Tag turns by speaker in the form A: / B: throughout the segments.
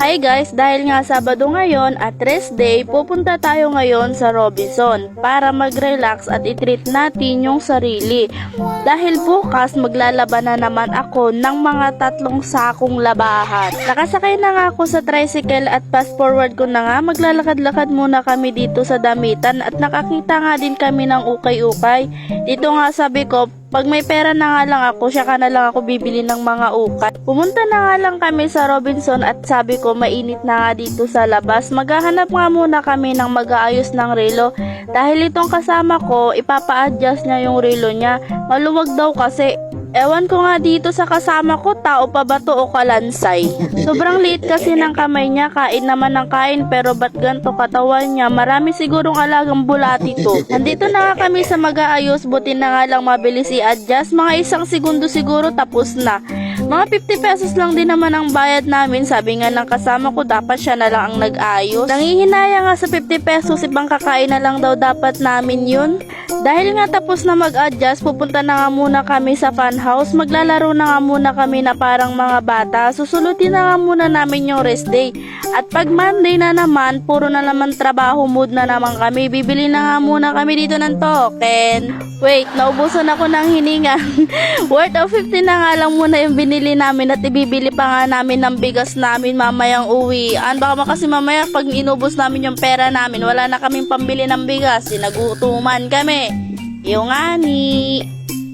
A: Hi guys, dahil nga Sabado ngayon at rest day, pupunta tayo ngayon sa Robinson para mag-relax at itreat natin yung sarili. Dahil bukas maglalaban na naman ako ng mga tatlong sakong labahan. Nakasakay na nga ako sa tricycle at fast forward ko na nga maglalakad-lakad muna kami dito sa damitan at nakakita nga din kami ng ukay-ukay. Dito nga sabi ko, pag may pera na nga lang ako, siya ka na lang ako bibili ng mga ukay. Pumunta na nga lang kami sa Robinson at sabi ko mainit na nga dito sa labas. Maghahanap nga muna kami ng mag-aayos ng relo. Dahil itong kasama ko, ipapa-adjust niya yung relo niya. Maluwag daw kasi. Ewan ko nga dito sa kasama ko, tao pa ba to o kalansay? Sobrang liit kasi ng kamay niya, kain naman ng kain pero ba't ganto katawan niya? Marami sigurong alagang bulati to. Nandito na nga kami sa mag-aayos, buti na nga lang mabilis i-adjust. Mga isang segundo siguro tapos na. Mga 50 pesos lang din naman ang bayad namin. Sabi nga ng kasama ko, dapat siya na lang ang nag-ayos. Nangihinaya nga sa 50 pesos, ibang kakain na lang daw dapat namin yun. Dahil nga tapos na mag-adjust, pupunta na nga muna kami sa fun house. Maglalaro na nga muna kami na parang mga bata. Susulutin na nga muna namin yung rest day. At pag Monday na naman, puro na naman trabaho mood na naman kami. Bibili na nga muna kami dito ng token. Wait, naubusan ako ng hininga. Worth of 50 na nga lang muna yung binili namin at ibibili pa nga namin ng bigas namin mamayang uwi. An baka kasi mamaya pag inubos namin yung pera namin, wala na kaming pambili ng bigas. Sinagutuman kami. Yung ani.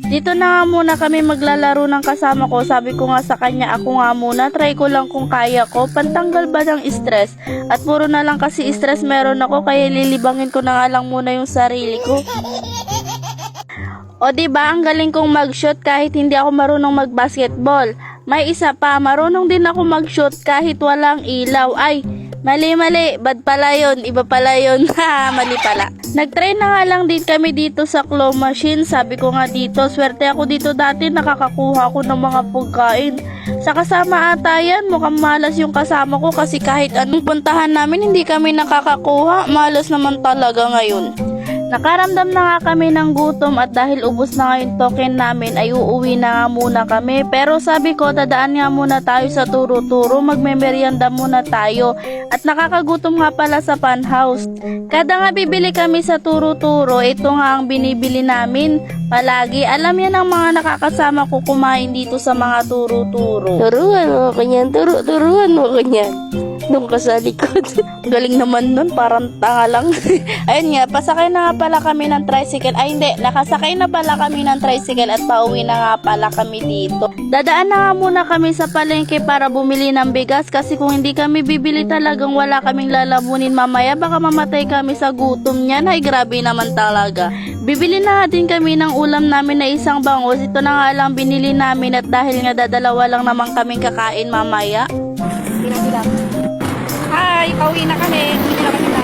A: Dito na nga muna kami maglalaro ng kasama ko. Sabi ko nga sa kanya, ako nga muna, try ko lang kung kaya ko. Pantanggal ba ng stress? At puro na lang kasi stress meron ako, kaya lilibangin ko na nga lang muna yung sarili ko. O di ba ang galing kong mag-shoot kahit hindi ako marunong mag-basketball. May isa pa, marunong din ako mag-shoot kahit walang ilaw. Ay, mali mali, bad pala yun, iba pala yun. Ha, mali pala. Nag-try na nga lang din kami dito sa claw machine. Sabi ko nga dito, swerte ako dito dati, nakakakuha ako ng mga pagkain. Sa kasama ata yan, mukhang malas yung kasama ko kasi kahit anong puntahan namin, hindi kami nakakakuha. Malas naman talaga ngayon. Nakaramdam na nga kami ng gutom at dahil ubos na nga yung token namin ay uuwi na nga muna kami. Pero sabi ko, dadaan nga muna tayo sa turo-turo, magmemeryanda muna tayo. At nakakagutom nga pala sa fun house. Kada nga bibili kami sa turo-turo, ito nga ang binibili namin. Palagi, alam yan ang mga nakakasama ko kumain dito sa mga turo-turo. Turuan mo ko niyan, turo, turuan mo ko niyan. Doon ka sa likod. Galing naman nun, parang tanga lang. Ayun nga, pasakay na nga pala kami ng tricycle. Ay hindi, nakasakay na pala kami ng tricycle at pauwi na nga pala kami dito. Dadaan na nga muna kami sa palengke para bumili ng bigas kasi kung hindi kami bibili talagang wala kaming lalamunin mamaya baka mamatay kami sa gutom niyan. Ay grabe naman talaga. Bibili na din kami ng ulam namin na isang bangus. Ito na nga lang binili namin at dahil nga dadalawa lang naman kaming kakain mamaya.
B: Bilang-bilang. Pauwi na kami. Hindi na kami